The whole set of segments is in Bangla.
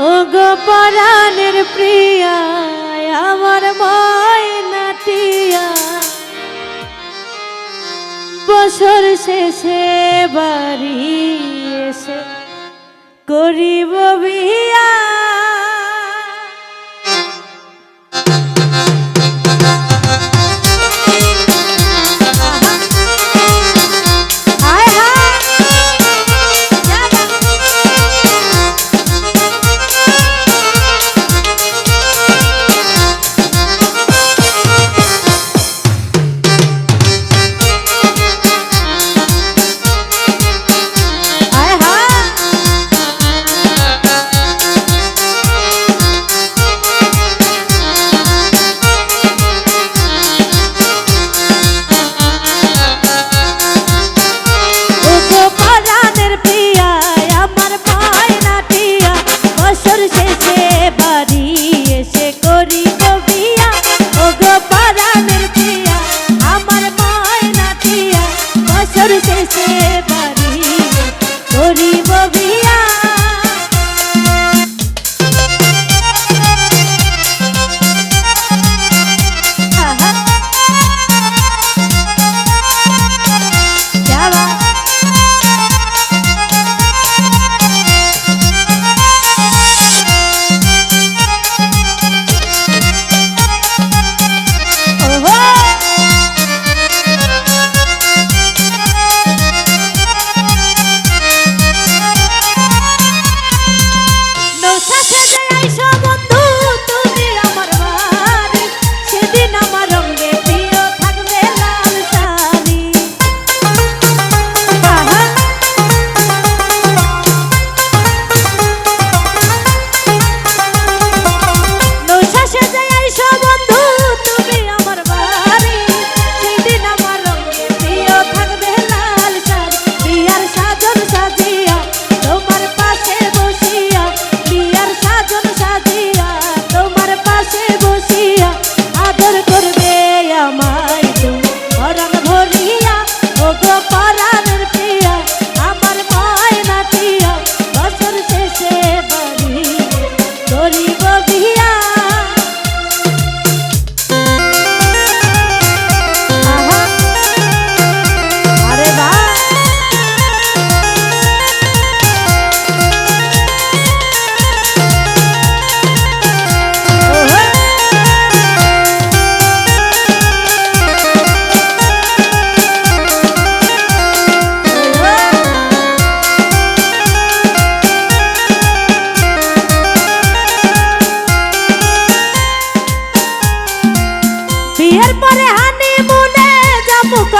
ও গো প্রিয়া আমার ময়নাটিয়া বছর শেষে বাড়ি এসে করিব বিয়া।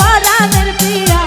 পাড়াদের পিয়া